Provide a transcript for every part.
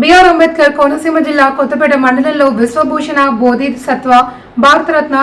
BR Ambedkar Konaseema జిల్లా కొత్తపేట మండలంలో విశ్వభూషణ బోధిసత్వ భారతరత్న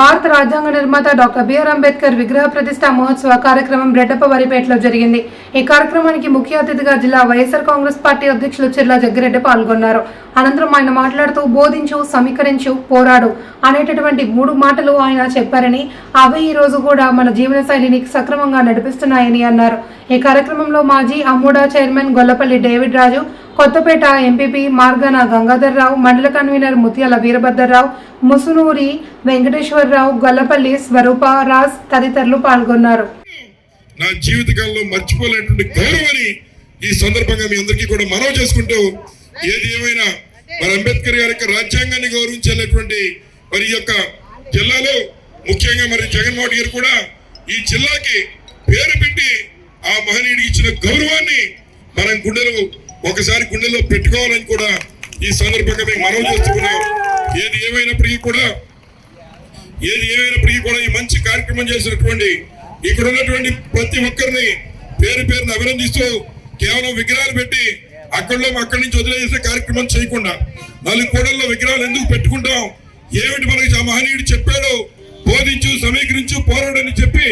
భారత రాజ్యాంగ నిర్మాత డాక్టర్ బిఆర్ అంబేద్కర్ విగ్రహ ప్రతిష్ట మహోత్సవ కార్యక్రమం రెడ్డప్పవారిపేటలో జరిగింది. ఈ కార్యక్రమానికి ముఖ్య అతిథిగా జిల్లా వైఎస్ఆర్ కాంగ్రెస్ పార్టీ అధ్యక్షులు చిర్లా జగ్గిరెడ్డి పాల్గొన్నారు. అనంతరం ఆయన మాట్లాడుతూ బోధించు సమీకరించు పోరాడు అనేటటువంటి మూడు మాటలు ఆయన చెప్పారని అవే ఈ రోజు కూడా మన జీవన శైలిని సక్రమంగా నడిపిస్తున్నాయని అన్నారు. ఈ కార్యక్రమంలో మాజీ అమ్మూడా chairman Gollapalli David Raju Kothapeta MPP Margana Gangadharrao మండల కన్వీనర్ ముత్యాల వీరభద్రరావు ముసునూరి వెంకటేశ్వరరావు గొల్లపల్లి స్వరూప రాజ్ తదితరులు పాల్గొన్నారు. నా జీవితకాలంలో మర్చిపోలేనటువంటి గౌరవాన్ని ఈ సందర్భంగా మీ అందరికీ కూడా మనవి చేసుకుంటూ ఏది ఏమైనా మరి అంబేద్కర్ గారి యొక్క రాజ్యాంగాన్ని గౌరవించేటటువంటి మరి యొక్క జిల్లాలో ముఖ్యంగా మరి జగన్మోహన్ గారు కూడా ఈ జిల్లాకి పేరు పెట్టి ఆ మహనీయుడికి ఇచ్చిన గౌరవాన్ని మనం గుండెలో ఒకసారి గుండెలో పెట్టుకోవాలని కూడా ఈ సందర్భంగా మేము మనవి చేస్తున్నాం. ఏది ఏమైనప్పటికీ కూడా ఏది ఏమైనప్పటికీ కూడా ఈ మంచి కార్యక్రమం చేసినటువంటి ఇక్కడ ఉన్నటువంటి ప్రతి ఒక్కరిని పేరు పేరుని అభినందిస్తూ కేవలం విగ్రహాలు పెట్టి అక్కడలో అక్కడి నుంచి వదిలేసే కార్యక్రమం చేయకుండా నాలుగు కోడల్లో విగ్రహాలు ఎందుకు పెట్టుకుంటాం? ఏమిటి మనకి ఆ మహనీయుడు చెప్పాడో? బోధించు సమీకరించు పోరాడని చెప్పి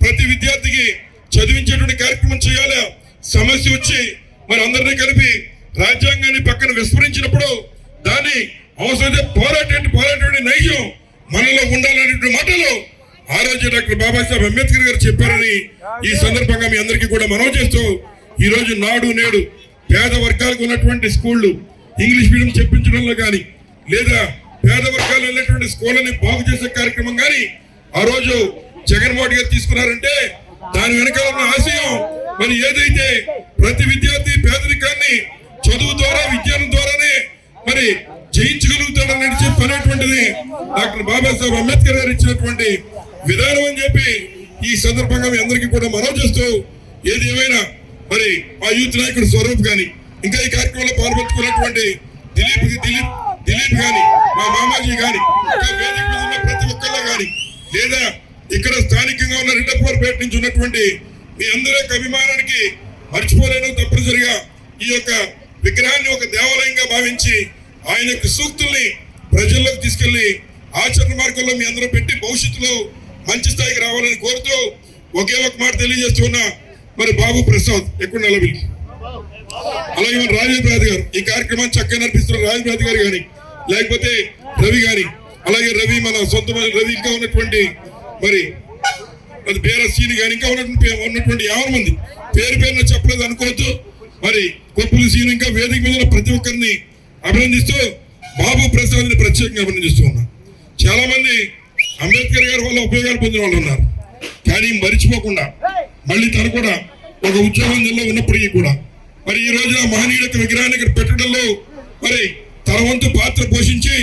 ప్రతి విద్యార్థికి చదివించేటువంటి కార్యక్రమం చేయాలి. సమస్య వచ్చి మరి అందరినీ కలిపి రాజ్యాంగాన్ని పక్కన విస్మరించినప్పుడు దాన్ని అవసరమైతే పోరాటేంటి పోరాటేంటి నైజం మనలో ఉండాలనే మాటలు ఆ రోజు డాక్టర్ బాబాసాహెబ్ అంబేద్కర్ గారు చెప్పారని ఈ సందర్భంగా మీ అందరికీ కూడా మనవి చేస్తూ ఈ రోజు నాడు నేడు పేద వర్గాలకు ఉన్నటువంటి స్కూళ్ళు ఇంగ్లీష్ మీడియం చెప్పించడంలో కానీ లేదా పేద వర్గాలు వెళ్ళేటువంటి స్కూళ్ళని బాగు చేసే కార్యక్రమం కానీ ఆ రోజు జగన్మోహన్ గారు తీసుకున్నారంటే దాని వెనకాల ఉన్న ఆశయం మరి ఏదైతే ప్రతి విద్య ద్వారా విజ్ఞానం ద్వారానే మరి జయించగలుగుతాడని చెప్పి అనేటువంటిది డాక్టర్ బాబాసాహెబ్ అంబేద్కర్ గారు ఇచ్చినటువంటి విధానం అని చెప్పి ఈ సందర్భంగా మీ అందరికీ కూడా మనవి చేస్తూ ఏది ఏమైనా మరి మా యూత్ నాయకుడు స్వరూప్ గాని ఇంకా ఈ కార్యక్రమంలో పాల్పంచుకున్నటువంటి దిలీప్ దిలీప్ దిలీప్ గాని మా మామాజీ గాని వేదిక మీద ఉన్న ప్రతి ఒక్కళ్ళ గాని లేదా ఇక్కడ స్థానికంగా ఉన్న రెడ్డప్పవారిపేట నుంచి ఉన్నటువంటి మీ అందరి యొక్క అభిమానానికి మర్చిపోలేను తప్పనిసరిగా ఈ యొక్క విగ్రహాన్ని ఒక దేవాలయంగా భావించి ఆయన యొక్క సూక్తుల్ని ప్రజల్లోకి తీసుకెళ్ళి ఆచరణ మార్గంలో మీ అందరూ పెట్టి భవిష్యత్తులో మంచి స్థాయికి రావాలని కోరుతూ ఒకే ఒక మాట తెలియజేస్తున్నా మరి బాబు ప్రసాద్ ఎక్కువ నిలబడి అలాగే మన రాజేంద్ర గారు. ఈ కార్యక్రమాన్ని చక్కగా నడిపిస్తున్న రాజేంద్ర గారు కానీ లేకపోతే రవి గారి అలాగే రవి మన సొంతమైన రవి ఇంకా ఉన్నటువంటి మరి అది పేర సీని కానీ ఇంకా ఉన్నటువంటి ఉన్నటువంటి యాభై మంది పేరు పేరున చెప్పలేదు అనుకోవద్దు. మరి కొప్పులు సీను ఇంకా వేదిక మీద ప్రతి ఒక్కరిని అభినందిస్తూ బాబు ప్రసాద్ని ప్రత్యేకంగా అభినందిస్తూ ఉన్నా. చాలా మంది అంబేద్కర్ గారి వల్ల ఉపయోగాలు పొందిన వాళ్ళు ఉన్నారు. కానీ మరిచిపోకుండా మళ్ళీ తను కూడా ఒక ఉద్యోగం జిల్లా ఉన్నప్పటికీ కూడా. మరి ఈ రోజున మహనీయుడు యొక్క విగ్రహాన్ని ఇక్కడ పెట్టడంలో మరి తన వంతు పాత్ర పోషించి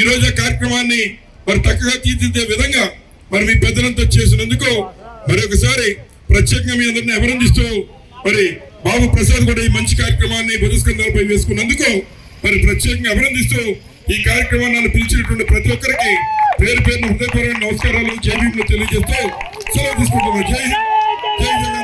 ఈ రోజు కార్యక్రమాన్ని మరి చక్కగా తీర్చిదే విధంగా మరి మీ పెద్దలంతా చేసినందుకు మరొకసారి ప్రత్యేకంగా మీ అందరిని అభినందిస్తూ మరి బాబు ప్రసాద్ కూడా ఈ మంచి కార్యక్రమాన్ని బుధస్కంధాలపై వేసుకున్నందుకు మరి ప్రత్యేకంగా అభినందిస్తూ ఈ కార్యక్రమాన్ని పిలిచినటువంటి ప్రతి ఒక్కరికి పేరు పేరున హృదయపూర్వక నమస్కారాలు జై తెలియజేస్తూ సెలవు తీసుకుంటున్నాను. జై జై జగన్